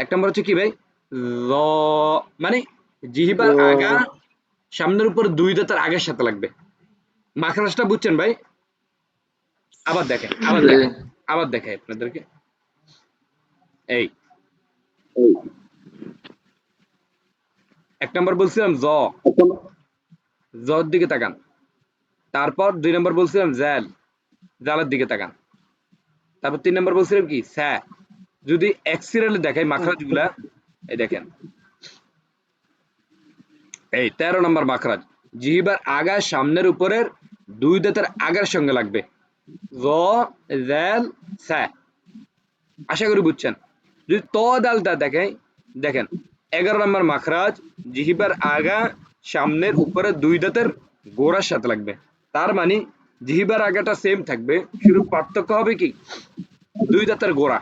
এক নম্বর হচ্ছে কি ভাই? র মানে জিহিবার আগা সামনের উপর দুই দাঁতের আগের সাথে লাগবে। মাখরাজটা বুঝছেন ভাই? আবার দেখেন আবার। দেখেন আবার দেখাই আপনাদেরকে। এই। এক নম্বর বলছিলাম জ। জর দিকে তাকান। তারপর দুই নম্বর বলছিলাম জ্যাল। জালের দিকে তাকান। তারপর তিন নম্বর বলছিলাম কি? স্যা। যদি এক্সিরালে দেখাই মাখরাজগুলা, এই দেখেন। এই তেরো নম্বর মাখরাজ। জিহিবার আগা সামনের উপরের দুই দাঁতের আগার সঙ্গে লাগবে। আশা করি বুঝছেন। যদি ত দালটা দেখেন দেখেন, এগারো নম্বর মাখরাজ, জিহিবার আগা সামনের উপরে দুই দাঁতের গোড়ার সাথে লাগবে। তার মানে জিহিবার আগাটা সেম থাকবে। শুধু পার্থক্য হবে কি? দুই দাঁতের গোড়া।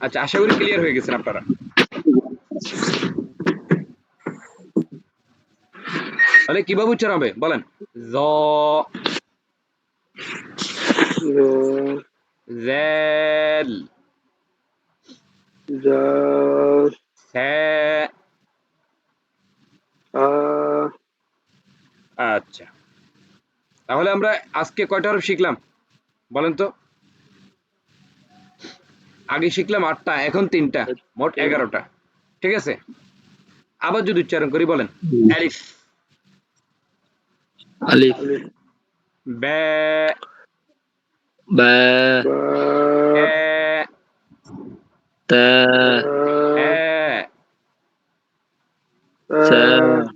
আচ্ছা আশা করি ক্লিয়ার হয়ে গেছেন আপনারা। তাহলে কীভাবে উচ্চারণ হবে? বলেন। জ জেল আচ্ছা। তাহলে আমরা আজকে কয়টা হরফ শিখলাম? বলেন তো। আগে শিখলাম আটটা এখন তিনটা মোট এগারোটা। ঠিক আছে? আবার যদি উচ্চারণ করি বলেন। আলিফ। আলিফ।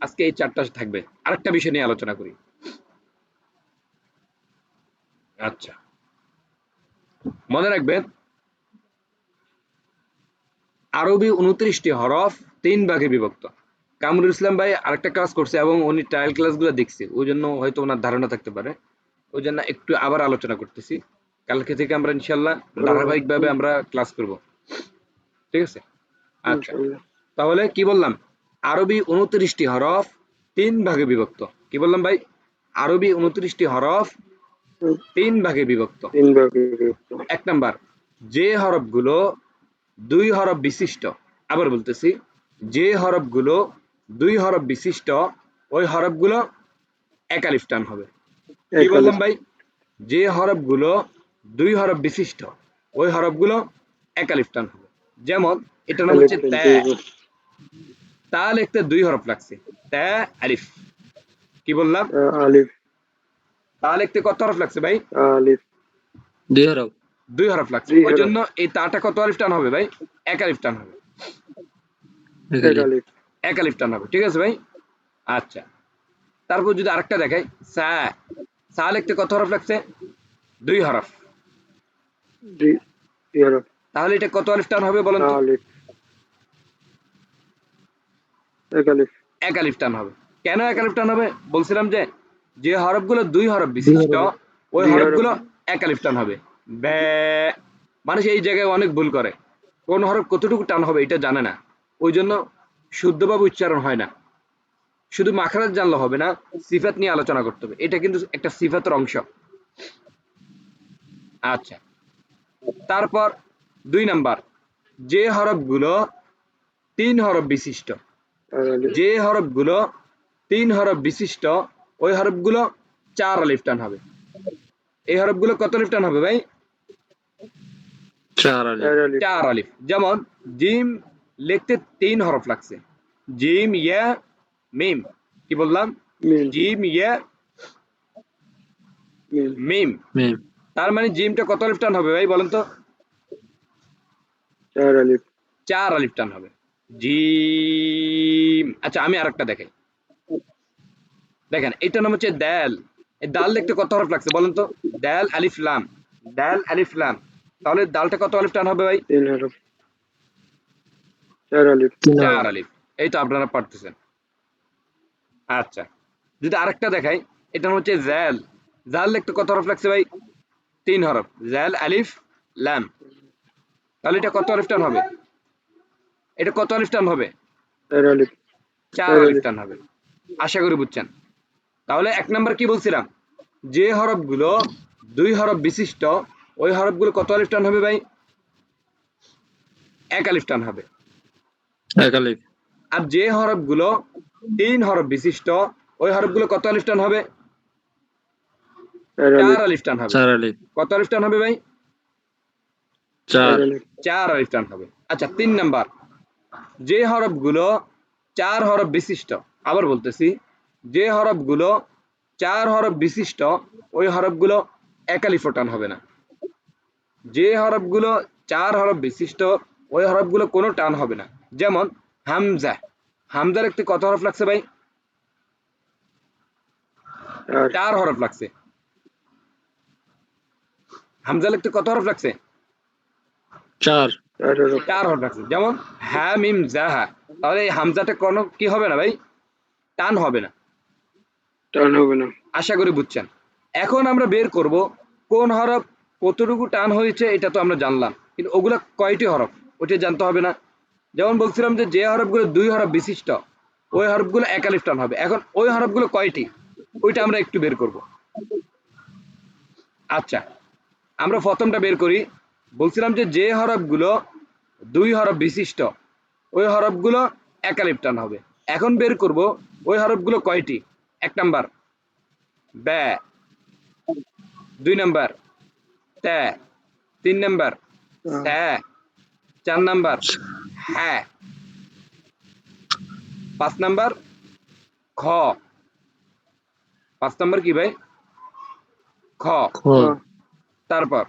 আজকে এই চারটা থাকবে। আরেকটা বিষয় নিয়ে আলোচনা করি। আচ্ছা। মনে রাখবেন আরবি উনত্রিশটি হরফ তিন ভাগে বিভক্ত। কামরুল ইসলাম ভাই আরেকটা ক্লাস করছে এবং উনি ট্রায়াল ক্লাসগুলো দেখছে। ওই জন্য হয়তো ওনার ধারণা থাকতে পারে। ওই জন্য একটু আবার আলোচনা করতেছি। কালকে থেকে আমরা ইনশাল্লাহ ধারাবাহিকভাবে আমরা ক্লাস করব। ঠিক আছে? আচ্ছা। তাহলে কি বললাম? আরবি উনত্রিশটি হরফ তিন ভাগে বিভক্ত। কি বললাম ভাই? আরবি উনত্রিশটি হরফ তিন ভাগে বিভক্ত। তিন ভাগে বিভক্ত। এক নাম্বার যে হরফগুলো দুই হরফ বিশিষ্ট। আবার বলতেছি যে হরফগুলো দুই হরফ বিশিষ্ট ওই হরফগুলো একালিফ টান হবে। কি বললাম ভাই? যে হরফগুলো দুই হরফ বিশিষ্ট ওই হরফগুলো একালিফ টান হবে। যেমন এটা নাম হচ্ছে জি। তা লিখতে দুই হরফ লাগছে ত্যা আলিফ। কি বললাম? আলিফ। তা লিখতে কত হরফ লাগছে ভাই? আলিফ। দুই হরফ। দুই হরফ লাগছে ওই জন্য এই তাটা কত আলিফ টান হবে ভাই? এক আলিফ টান হবে। এক আলিফ। টান হবে ঠিক আছে ভাই? আচ্ছা। তারপর যদি আরেকটা দেখাই সা সা লিখতে কত হরফ লাগছে দুই হরফ তাহলে এটা কত আলিফ টান হবে বলেন তো? এক আলিফ। এক আলিফ। টান হবে। কেন এক আলিফ টান হবে? বলছিলাম যে যে হরফগুলো দুই হরফ বিশিষ্ট ওই হরফগুলো এক আলিফ টান হবে। বে, মানুষ এই জায়গায় অনেক ভুল করে। কোন হরফ কতটুকু টান হবে এটা জানে না। ওই জন্য শুদ্ধভাবে উচ্চারণ হয় না। শুধু মাখরাজ জানলে হবে না, সিফাত নিয়ে আলোচনা করতে হবে। এটা কিন্তু একটা সিফাতের অংশ। আচ্ছা। তারপর দুই নাম্বার। যে হরফগুলো তিন হরফ বিশিষ্ট, যে হরফগুলো তিন হরফ বিশিষ্ট, ওই হরফগুলো চার আলিফ টান হবে। এই হরফগুলো কত আলিফ টান হবে ভাই? চার আলিফ। যেমন জিম লিখতে তিন হরফ লাগছে। জিম ইয়া মিম। কি বললাম? জিম ইয়া মিম। মিম। তার মানে জিমটা কত আলিফ টান হবে ভাই বলেন তো? চার আলিফ। চার আলিফ টান হবে। জিম। আচ্ছা আমি আরেকটা দেখাই। দেখেন এটার নাম হচ্ছে দ্যাল এই দাল দেখতে কত হরফ লাগছে বলেন তো? দ্যাল আলিফ লাম। দ্যাল আলিফ লাম। তাহলে দালটা কত আলিফ টান হবে ভাই? তিন হরফ চার আলিফ চার আলিফ এই তো আপনারা পারতেছেন। আচ্ছা যদি আরেকটা দেখাই এটা হচ্ছে জ্যাল। জাল দেখতে কত হরফ লাগছে ভাই? তিন হরফ। জ্যাল আলিফ লাম। তাহলে এটা কত আলিফ টান হবে? এটা কত আলিফ টান হবে? চার আলিফ আলিফ আলিফ। টান হবে। আশা করি বুঝছেন। তাহলে এক নাম্বার কি বলছিলাম? যে হরফগুলো দুই হরফ বিশিষ্ট ওই হরফগুলো কত আলিফ টান হবে ভাই? এক আলিফ টান হবে। এক আলিফ। আর যে হরফগুলো তিন হরফ বিশিষ্ট ওই হরফগুলো কত আলিফ টান হবে? চার আলিফ। টান হবে। চার আলিফ। কত আলিফ টান হবে ভাই? চার। চার আলিফ। চার আলিফ টান হবে। আচ্ছা তিন নাম্বার। যে হরফগুলো চার হরফ বিশিষ্ট আবার বলতেছি যে হরফগুলো চার হরফ বিশিষ্ট ওই হরফগুলো এক আলিফ টান হবে না। যে হরফগুলো চার হরফ বিশিষ্ট ওই হরফগুলো কোনো টান হবে না। যেমন হামজা। হামজার একটি কত হরফ লাগছে ভাই? চার হরফ লাগছে। হামজা লিখতে কত হরফ লাগছে? চার। চার হরফ লাগছে। যেমন হ্যা মিম জাহা। তাহলে এই হামজাটা কোনো কি হবে না ভাই? টান হবে না। টান হবে না। আশা করি বুঝছেন। এখন আমরা বের করব কোন হরফ কতটুকু টান হয়েছে, এটা তো আমরা জানলাম। কিন্তু ওগুলা কয়টি হরফ? ওটা জানতে হবে না। যেমন বলছিলাম যে যে হরফগুলো দুই হরফ বিশিষ্ট, ওই হরফগুলো একালিফ টান হবে। এখন ওই হরফগুলো কয়টি? ওইটা আমরা একটু বের করব। আচ্ছা আমরা প্রথমটা বের করি। বলছিলাম যে যে হরফগুলো দুই হরফ বিশিষ্ট, ওই হরফগুলো একালিফ টান হবে। এখন বের করব, ওই হরফগুলো কয়টি? এক নাম্বার, ব্যা। দুই নাম্বার তে। তিন নাম্বার। তে। চার নাম্বার। হ্যাঁ। পাঁচ নাম্বার। খ। পাঁচ নাম্বার কি ভাই? খ। তারপর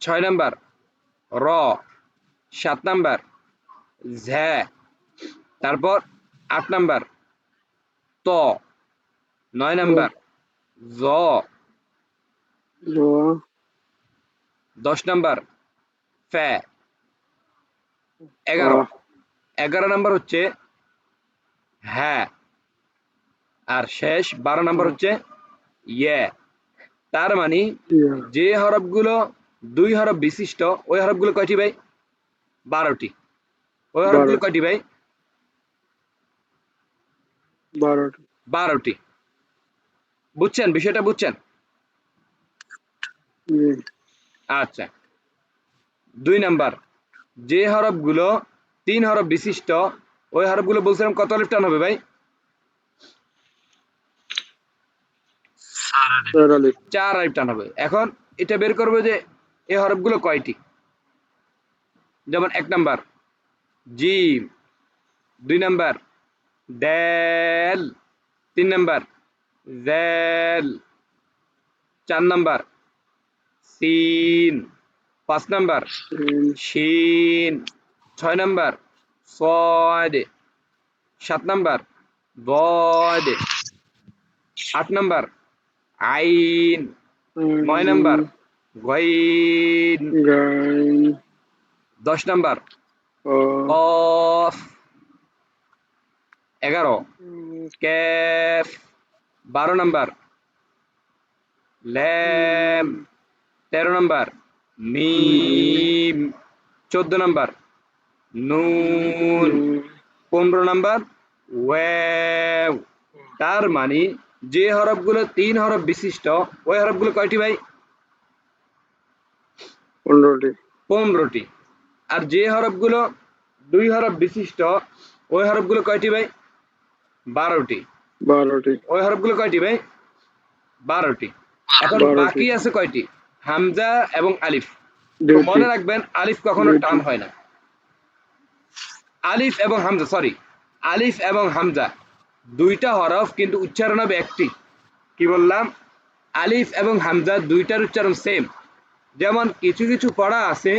ছয় নাম্বার। র। সাত নাম্বার। ঝ্যা তারপর আট নাম্বার। ত। নয় নাম্বার। জ। দশ নাম্বার ফ্যা। এগারো। এগারো নাম্বার হচ্ছে হ্যাঁ। আর শেষ বারো নাম্বার হচ্ছে ইয়ে। তার মানে যে হরফগুলো দুই হরফ বিশিষ্ট ওই হরফগুলো কয়টি ভাই? বারোটি। ওই হরফগুলো। কয়টি ভাই? বারোটি। বারোটি। বুঝছেন? বিষয়টা বুঝছেন? আচ্ছা। দুই নাম্বার যে হরফগুলো তিন হরফ বিশিষ্ট ওই হরফগুলো বলছিলাম কত আলিফ টান হবে ভাই? চার আলিফ টান হবে। এখন এটা বের করবে যে এই হরফগুলো কয়টি? যেমন এক নাম্বার জিম। দুই নাম্বার ড্যাল তিন নাম্বার জ্যাল। চার নাম্বার সিন পাঁচ নাম্বার। শিন। ছয় নাম্বার। সদ সাত নাম্বার। বদ আট নাম্বার। আইন। নয় নাম্বার। গইন। দশ নাম্বার। অফ। এগারো। ক্যাফ। বারো নাম্বার। ল্যাম তেরো নাম্বার। মিম। চোদ্দ নম্বর। নুন। পনেরো নাম্বার। ওয়াও। তার মানে যে হরফগুলো তিন হরফ বিশিষ্ট ওই হরফগুলো কয়টি ভাই? পনেরোটি। পনেরোটি। আর যে হরফগুলো দুই হরফ বিশিষ্ট ওই হরফগুলো কয়টি ভাই? বারোটি। বারোটি। ওই হরফগুলো কয়টি ভাই? বারোটি। এখন বাকি আছে কয়টি? হামজা এবং আলিফ। মনে রাখবেন আলিফ কখনো টান হয় না। আলিফ এবং হামজা সরি আলিফ এবং হামজা দুইটা হরফ কিন্তু উচ্চারণ হবে একটি। কি বললাম? আলিফ এবং হামজা দুইটার উচ্চারণ সেম যেমন কিছু কিছু পড়া আছে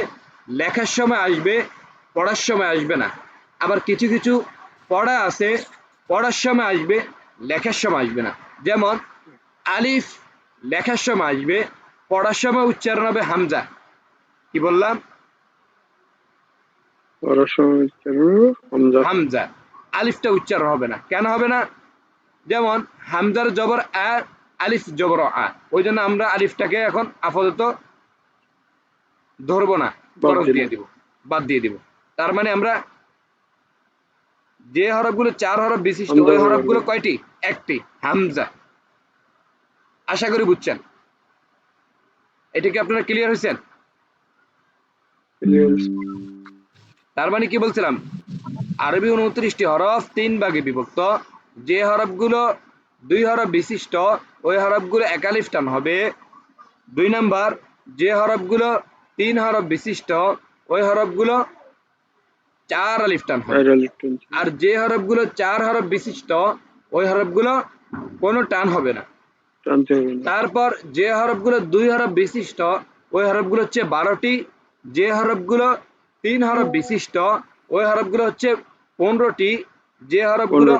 লেখার সময় আসবে পড়ার সময় আসবে না। আবার কিছু কিছু পড়া আছে পড়ার সময় আসবে লেখার সময় আসবে না। যেমন আলিফ লেখার সময় আসবে পড়ার সময় উচ্চারণ হবে হামজা। কি বললাম? পড়ার সময় উচ্চারণ হামজা। হামজা। আলিফটা উচ্চারণ হবে না। কেন হবে না? যেমন হামজার জবর আ আলিফ জবর আ। ওই জন্য আমরা আলিফটাকে এখন আপাতত ধরবো না। বাদ খরচ দিয়ে দিব। বাদ দিয়ে দিব। তার মানে আমরা যে হরফগুলো চার হরফ বিশিষ্ট ওই হরফ হরফগুলো গুলো। কয়টি? একটি। হামজা। আশা করি বুঝছেন। এটা কি আপনারা ক্লিয়ার হয়েছেন? তার মানে কি বলছিলাম? আরবি উনত্রিশটি হরফ তিন ভাগে বিভক্ত। যে হরফগুলো দুই হরফ বিশিষ্ট ওই হরফগুলো একালিফ টান হবে। দুই নাম্বার যে হরফগুলো তিন হরফ বিশিষ্ট ওই হরফগুলো চার আলিফ টান হবে আর যে হরফগুলো চার হরফ বিশিষ্ট ওই হরফগুলো কোনো টান হবে না। তারপর যে হরফগুলো দুই হরফ বিশিষ্ট ওই হরফগুলো হচ্ছে বারোটি। যে হরফগুলো তিন হরফ বিশিষ্ট ওই হরফগুলো হচ্ছে পনেরোটি। যে হরফগুলো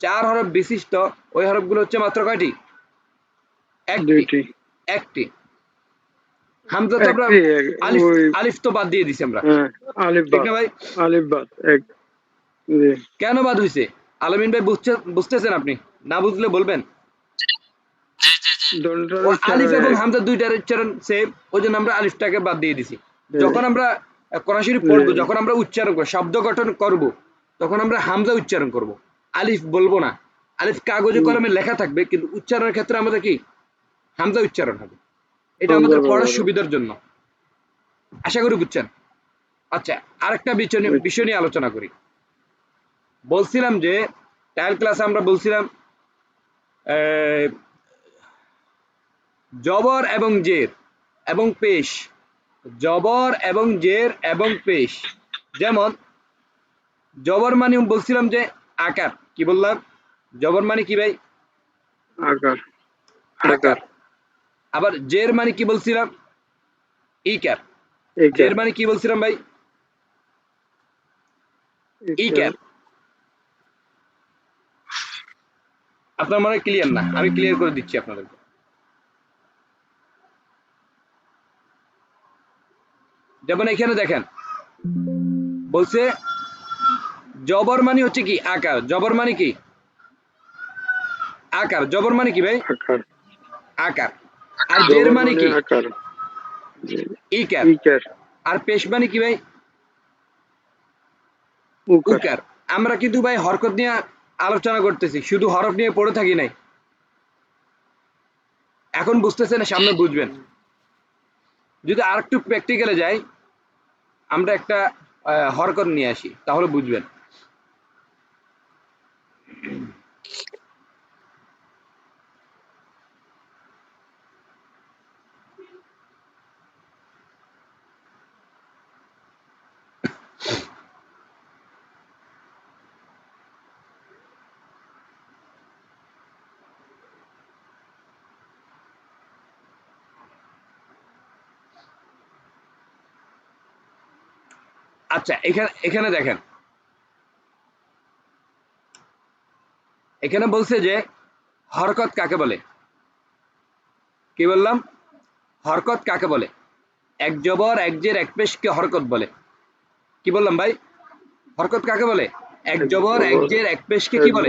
চার হরফ বিশিষ্ট ওই হরফগুলো হচ্ছে মাত্র কয়টি? একটি। একটি। হামজা তো আমরা আলিফ আলিফ তো বাদ দিয়ে দিছি আমরা। হ্যাঁ আলিফ ঠিক না ভাই? আলিফ বাদ এক কেন বাদ হয়েছে আলমিন ভাই বুঝতেছেন আপনি? না বুঝলে বলবেন? আলিফ এবং হামজা দুইটার উচ্চারণ সেম ওই জন্য আমরা আলিফটাকে বাদ দিয়ে দিছি। যখন আমরা কোরআন শরীফ পড়ব যখন আমরা উচ্চারণ করব শব্দ গঠন করব তখন আমরা হামজা উচ্চারণ করব। আলিফ বলব না। আলিফ কাগজে কলমে লেখা থাকবে কিন্তু উচ্চারণের ক্ষেত্রে আমাদের কি? হামজা উচ্চারণ হবে। এটা আমাদের পড়ার সুবিধার জন্য। আশা করি বুঝছেন? আচ্ছা আরেকটা বিষয় নিয়ে- বিষয় নিয়ে আলোচনা করি। বলছিলাম যে টাইল ক্লাসে আমরা বলছিলাম আহ, জবর এবং জের এবং পেশ। জবর এবং জের এবং পেশ। যেমন জবর মানে বলছিলাম যে আকার। কি বললাম? জবর মানে কি ভাই? আকার। আকার। আবার জের মানে কি বলছিলাম? ইকার। জের মানে কি বলছিলাম ভাই? ইকার। আপনার মনে ক্লিয়ার না? আমি ক্লিয়ার করে দিচ্ছি আপনাদেরকে। যেমন এখানে দেখেন। বলছে জবর মানে হচ্ছে কি? আকার। জবর মানে কি? আকার। জবর মানে কি ভাই? আকার। আর জের মানে কি? ইকার। আর পেশ মানে কি ভাই? উকার। আমরা কিন্তু ভাই হরকত নিয়ে আলোচনা করতেছি। শুধু হরফ নিয়ে পড়ে থাকি নাই। এখন বুঝতেছেন সামনে বুঝবেন। যদি আরেকটু প্র্যাকটিক্যালে যাই আমরা একটা আহ, হরকত নিয়ে আসি তাহলে বুঝবেন। আচ্ছা এখানে এখানে দেখেন। এখানে বলছে যে হরকত কাকে বলে? কি বললাম? হরকত কাকে বলে? এক জবর এক জের এক পেশকে হরকত বলে। কি বললাম ভাই? হরকত কাকে বলে? এক জবর এক জের এক পেশকে কি বলে।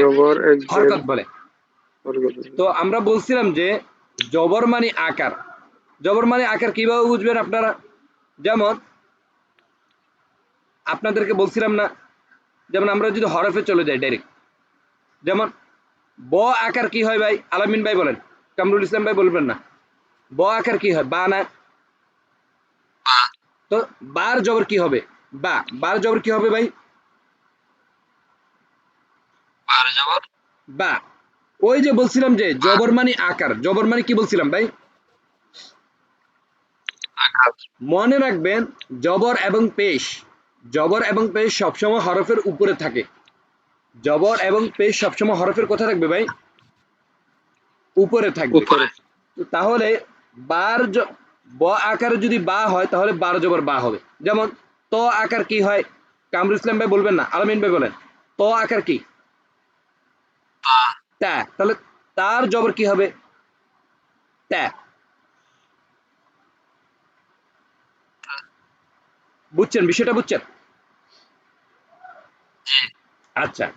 হরকত বলে। তো আমরা বলছিলাম যে জবর মানে আকার। জবর মানে আকার কীভাবে বুঝবেন আপনারা? যেমন আপনাদেরকে বলছিলাম না যেমন আমরা যদি হরফে চলে যাই ডাইরেক্ট যেমন ব আকার কি হয় ভাই? আলামিন ভাই বলেন কামরুল ইসলাম ভাই বলবেন না। ব আকার কি হয়? বা না? তো বার জবর কি হবে? বা। বার জবর কি হবে ভাই? বা। ওই যে বলছিলাম যে জবর মানে আকার। জবর মানে কি বলছিলাম ভাই? মনে রাখবেন জবর এবং পেশ জবর এবং পেশ সবসময় হরফের উপরে থাকে। জবর এবং পেশ সবসময় হরফের কোথায় থাকবে ভাই? উপরে থাকবে। তাহলে বার ব আকারে যদি বা হয় তাহলে বার জবর বা হবে। যেমন ত আকার কি হয়? কামরুল ইসলাম ভাই বলবেন না। আলমিন ভাই বলেন ত আকার কি? তা। তাহলে তার জবর কি হবে? তা। বুঝছেন? বিষয়টা বুঝছেন? আচ্ছা।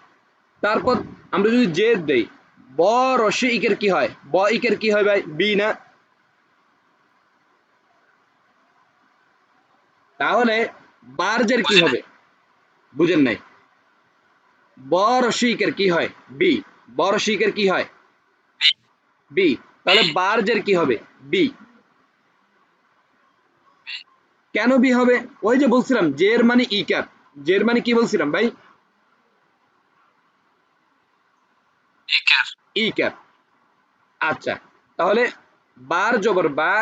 তারপর আমরা যদি জেদ দেই ব রসে ইকের কি হয়? ব ইকের কি হয় ভাই? বি না? তাহলে বারজের কি হবে? বুঝেন নাই। ব রসে ইকের কি হয়? বি ব রসে ইকের কি হয়? বি তাহলে বারজের কি হবে? বি কেন বি হবে? ওই যে বলছিলাম জের মানে ই ইকার জের মানে কি বলছিলাম ভাই? ইকার ই ক্যাপ। আচ্ছা তাহলে বার জবর বা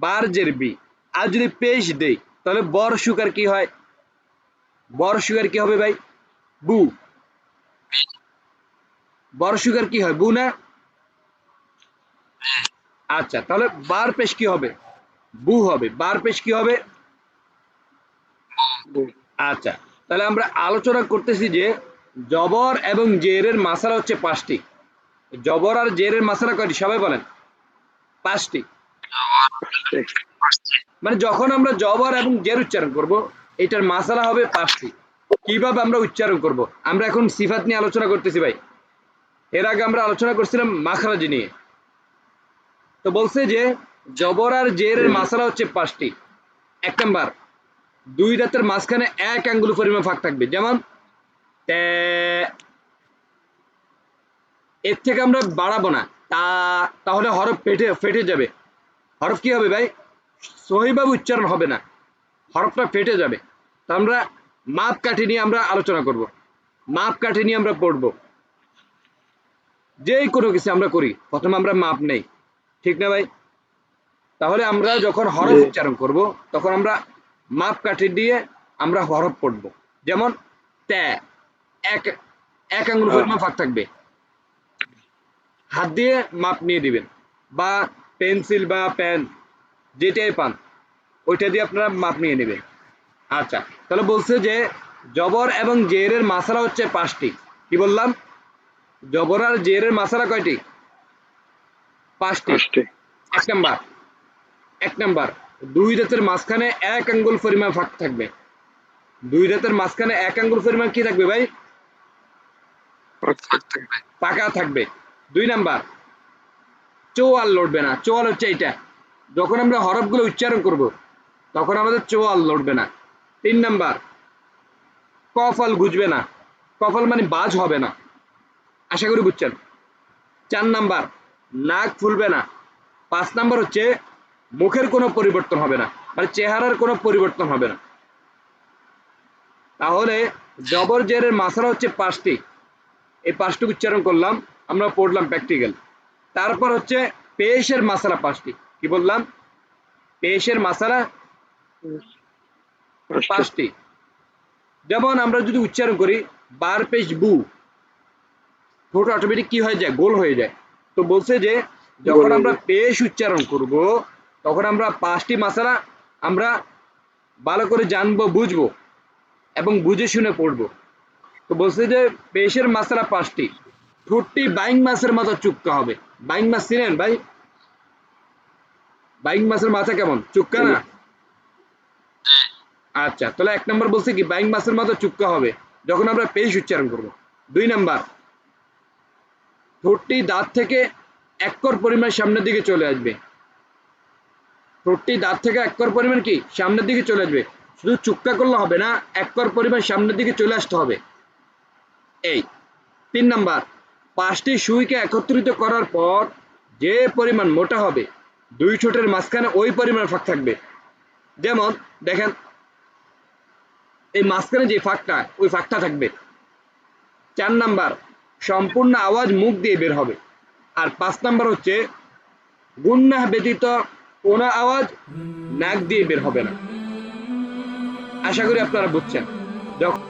বার জের বি। আর যদি পেশ দেই তাহলে বর সুকার কি হয়? বর সুগার কি হবে ভাই? বু। বর সুগার কি হয়? বু না? আচ্ছা তাহলে বার পেশ কি হবে? বু হবে। বার পেশ কি হবে? আচ্ছা তাহলে আমরা আলোচনা করতেছি যে জবর এবং জেরের মাসালা হচ্ছে পাঁচটি। জবর আর জেরের মাসালা কয়টি? সবাই বলেন। পাঁচটি। মানে যখন আমরা জবর এবং জের উচ্চারণ করব, এটার মাসালা হবে পাঁচটি। কীভাবে আমরা উচ্চারণ করব? আমরা এখন সিফাত নিয়ে আলোচনা করতেছি ভাই। এর আগে আমরা আলোচনা করছিলাম মাখরাজি নিয়ে। তো বলছে যে জবর আর জেরের মাসালা হচ্ছে পাঁচটি। এক নাম্বার দুই দাঁতের মাঝখানে এক আঙ্গুল পরিমাণ ফাঁক থাকবে। যেমন এর থেকে আমরা বাড়াবো না। তা তাহলে হরফ ফেটে ফেটে যাবে। হরফ কি হবে ভাই? সহিভাবে উচ্চারণ হবে না। হরফটা ফেটে যাবে। তো আমরা মাপ কাঠি নিয়ে আমরা আলোচনা করব। মাপ কাঠি নিয়ে আমরা পড়ব। যেই কোনো কিছু আমরা করি প্রথমে আমরা মাপ নেই। ঠিক না ভাই? তাহলে আমরা যখন হরফ উচ্চারণ করব তখন আমরা মাপ কাঠি দিয়ে আমরা হরফ পড়ব। যেমন ত্যা এক এক আঙ্গুল পরিমাণ ফাঁক থাকবে। হাত দিয়ে মাপ নিয়ে দিবেন। বা পেন্সিল বা পেন যেটাই পান ওইটা দিয়ে আপনারা মাপ নিয়ে নেবেন। আচ্ছা তাহলে বলছে যে জবর এবং জেরের মাসালা হচ্ছে পাঁচটি। কি বললাম? জবর আর জেরের মাসালা কয়টি? পাঁচটি। এক নাম্বার। এক নাম্বার। দুই দাঁতের মাঝখানে এক আঙ্গুল পরিমাণ ফাঁক থাকবে। দুই দাঁতের মাঝখানে এক আঙ্গুল পরিমাণ কি থাকবে ভাই? পাকা থাকবে। দুই নাম্বার চোয়াল লড়বে না। চোয়াল হচ্ছে এইটা। যখন আমরা হরফগুলো উচ্চারণ করব তখন আমাদের চোয়াল লড়বে না। তিন নাম্বার কফল গুজবে না। কফল মানে বাজ হবে না। আশা করি বুঝছেন। চার নাম্বার নাক ফুলবে না। পাঁচ নাম্বার হচ্ছে মুখের কোনো পরিবর্তন হবে না মানে চেহারার কোনো পরিবর্তন হবে না। তাহলে জবর জেরের মাসালা হচ্ছে পাঁচটি। এই পাঁচটি উচ্চারণ করলাম আমরা পড়লাম প্র্যাকটিক্যাল তারপর হচ্ছে পেশের মাসালা পাঁচটি। কি বললাম? পেশের মাসালা পাঁচটি। পাঁচটি যেমন আমরা যদি উচ্চারণ করি বার পেশ বু ঠোঁট অটোমেটিক কি হয়ে যায়? গোল হয়ে যায়। তো বলছে যে যখন আমরা পেশ উচ্চারণ করব তখন আমরা পাঁচটি মাসালা আমরা ভালো করে জানব বুঝব এবং বুঝে শুনে পড়ব। তো বলছে যে পেশের মাসালা পাঁচটি। ঠোঁটটি বাইং মাছের মতো চুক্কা হবে। বাইং মাছ চিনেন ভাই? বাইং মাছের মাথা কেমন? চুক্কা না? আচ্ছা তাহলে এক নম্বর বলছে কি বাইং মাছের মতো চুক্কা হবে। যখন আমরা পেশ উচ্চারণ করব। দুই নাম্বার। ঠোঁটটি দাঁত থেকে এক কর পরিমাণ সামনের দিকে চলে আসবে। ঠোঁটটি দাঁত থেকে এক কর পরিমাণ কি? সামনের দিকে চলে আসবে। শুধু চুক্কা করলে হবে না, এক কর পরিমাণ সামনের দিকে চলে আসতে হবে। এই তিন নাম্বার, পাঁচটি সুইকে একত্রিত করার পর যে পরিমাণ মোটা হবে, দুই ঠোঁটের মাঝখানে ওই পরিমাণ ফাঁক থাকবে। যেমন, দেখেন, এই মাঝখানে যে ফাঁকটা, ওই ফাঁকটা থাকবে। চার নাম্বার, সম্পূর্ণ আওয়াজ মুখ দিয়ে বের হবে। আর পাঁচ নাম্বার হচ্ছে, গুন্না ব্যতীত কোনো আওয়াজ নাক দিয়ে বের হবে না। আশা করি আপনারা বুঝছেন। যখন